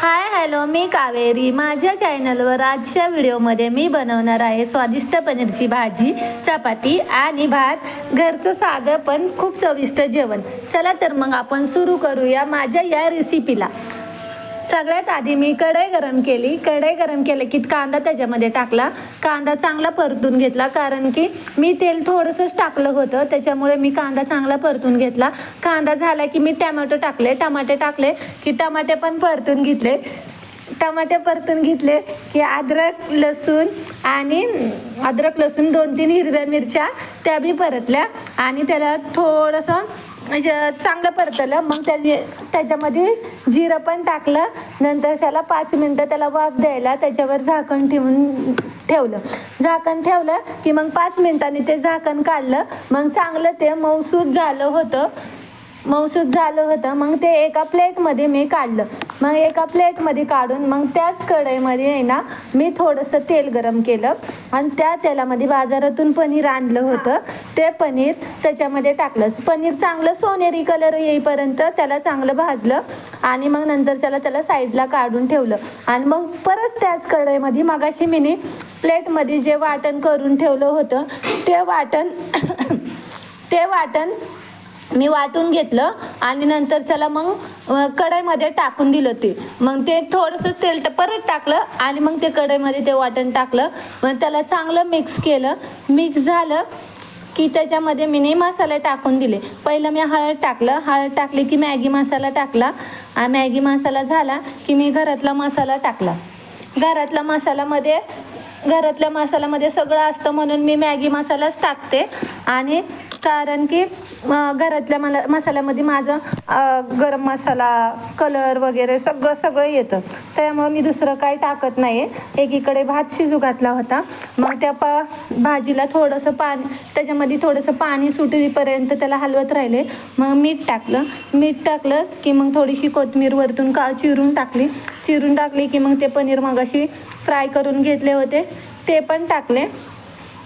Hi hello मी कावेरी. माझ्या चॅनलवर आजच्या व्हिडिओमध्ये मी बनवणार आहे स्वादिष्ट पनीरची भाजी चपाती आणि भात. घरचं साधं पण खूप चविष्ट जेवण. चला तर मग आपण सुरू करूया माझ्या या रेसिपीला सगळ्यात आधी मी कढई गरम केली. कढई गरम केलं की कांदा त्याच्यामध्ये टाकला. कांदा चांगला परतून घेतला कारण की मी तेल थोडंसंच टाकलं होतं त्याच्यामुळे मी कांदा चांगला परतून घेतला. कांदा झाला की मी टमॅटो टाकले. टमाटे टाकले की टमाटे पण परतून घेतले. टमाटे परतून घेतले की अद्रक लसूण आणि अद्रक लसूण दोन तीन हिरव्या मिरच्या त्या बी परतल्या आणि त्याला थोडंसं म्हणजे चांगलं परतलं. मग त्या त्याच्यामध्ये जिरं पण टाकलं. नंतर त्याला पाच मिनटं त्याला वाफ द्यायला त्याच्यावर झाकण ठेवून ठेवलं. झाकण ठेवलं की मग पाच मिनिटांनी ते झाकण काढलं. मग चांगलं ते मौसूद झालं होतं. मौसूद झालं होतं. मग ते एका प्लेटमध्ये मी काढलं. मग एका प्लेटमध्ये काढून मग त्याच कढईमध्ये आहे ना मी थोडंसं तेल गरम केलं. आणि त्या तेलामध्ये बाजारातून पनीर आणलं होतं. ते पनीर त्याच्यामध्ये टाकलं पनीर चांगलं सोनेरी कलर येईपर्यंत त्याला चांगलं भाजलं आणि मग नंतर त्याला त्याला साईडला काढून ठेवलं. आणि मग परत त्याच कढईमध्ये मगाशी मी प्लेटमध्ये जे वाटण करून ठेवलं होतं ते वाटण ते वाटण मी वाटून घेतलं आणि नंतर त्याला मग कढईमध्ये टाकून दिलं ते. मग ते थोडंसं तेल परत टाकलं आणि मग ते कढईमध्ये ते वाटण टाकलं. मग त्याला चांगलं मिक्स केलं. मिक्स झालं की त्याच्यामध्ये मी नाही मसाले टाकून दिले. पहिलं मी हळद टाकलं. हळद टाकली की मॅगी मसाला टाकला. आणि मॅगी मसाला झाला की मी घरातला मसाला टाकला. घरातला मसालामध्ये घरातल्या मसाल्यामध्ये सगळं असतं म्हणून मी मॅगी मसालाच टाकते. आणि कारण की घरातल्या मला मसाल्यामध्ये माझं गरम मसाला कलर वगैरे सगळं सगळं येतं. त्यामुळं मी दुसरं काही टाकत नाही आहे एकीकडे भात शिजू घातला होता. मग त्या प भाजीला थोडंसं पाणी त्याच्यामध्ये थोडंसं पाणी सुटेपर्यंत त्याला हलवत राहिले. मग मीठ टाकलं. मीठ टाकलं की मग थोडीशी कोथिंबीर वरतून का चिरून टाकली. चिरून टाकली की मग ते पनीर मग अशी फ्राय करून घेतले होते. ते पण टाकले.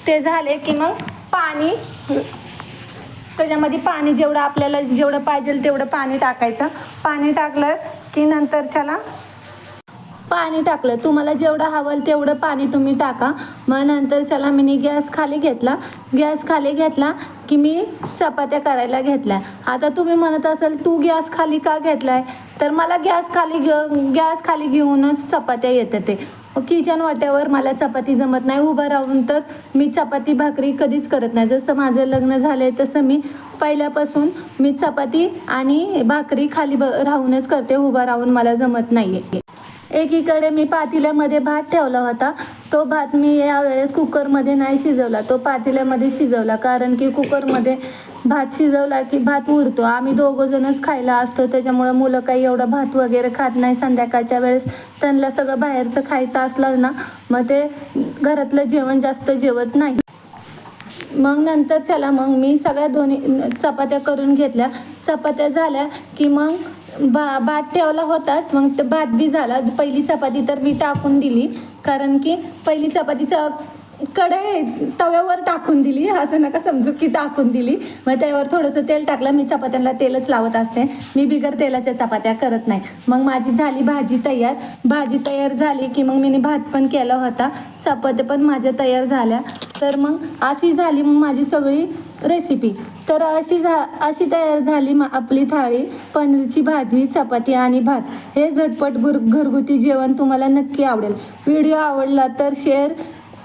ते झाले की मग पाणी. त्याच्यामध्ये पाणी जेवढं आपल्याला जेवढं पाहिजे तेवढं पाणी टाकायचं. पाणी टाकलं की नंतर त्याला पाणी टाकलं. तुम्हाला जेवढं हवं तेवढं पाणी तुम्ही टाका. मग नंतर त्याला मी गॅस खाली घेतला. गॅस खाली घेतला की मी चपात्या करायला घेतल्या. आता तुम्ही म्हणत असाल तू गॅस खाली का घेतलाय? तर मला गॅस खाली घेऊ गॅस खाली घेऊनच चपात्या येतात ते. किचन वाट्यावर मला चपाती जमत नाही. उभं राहून तर मी चपाती भाकरी कधीच करत नाही. जसं माझं लग्न झालंय तसं मी पहिल्यापासून मी चपाती आणि भाकरी खाली ब राहूनच करते. उभं राहून मला जमत नाही आहे एकीकडे मी पातेल्यामध्ये भात ठेवला होता. तो भात मी यावेळेस कुकरमध्ये नाही शिजवला. तो पातेल्यामध्ये शिजवला. कारण की कुकरमध्ये भात शिजवला की भात उरतो. आम्ही दोघं जणच खायला असतो. त्याच्यामुळं मुलं काही एवढं भात वगैरे खात नाही संध्याकाळच्या वेळेस. त्यांना सगळं बाहेरचं खायचं असलं ना मग ते घरातलं जेवण जास्त जेवत नाही. मग नंतर चला मग मी सगळ्या दोन्ही चपात्या करून घेतल्या. चपात्या झाल्या की मग भा भात ठेवला होताच. मग ते भात बी झाला. पहिली चपाती तर मी टाकून दिली. कारण की पहिली चपातीचं कढई तव्यावर टाकून दिली. असं नका समजू की टाकून दिली. मग त्यावर थोडंसं तेल टाकलं. मी चपात्यांना तेलच लावत असते. मी बिगर तेलाच्या चपात्या करत नाही. मग माझी झाली भाजी तयार. भाजी तयार झाली की मग मी भात पण केला होता. चपात्या पण माझ्या तयार झाल्या. तर मग अशी झाली मग माझी सगळी रेसिपी तर अशी झा अशी तयार झाली मा आपली थाळी पनीरची भाजी चपाती आणि भात. हे झटपट गुर घरगुती जेवण तुम्हाला नक्की आवडेल. व्हिडिओ आवडला तर शेअर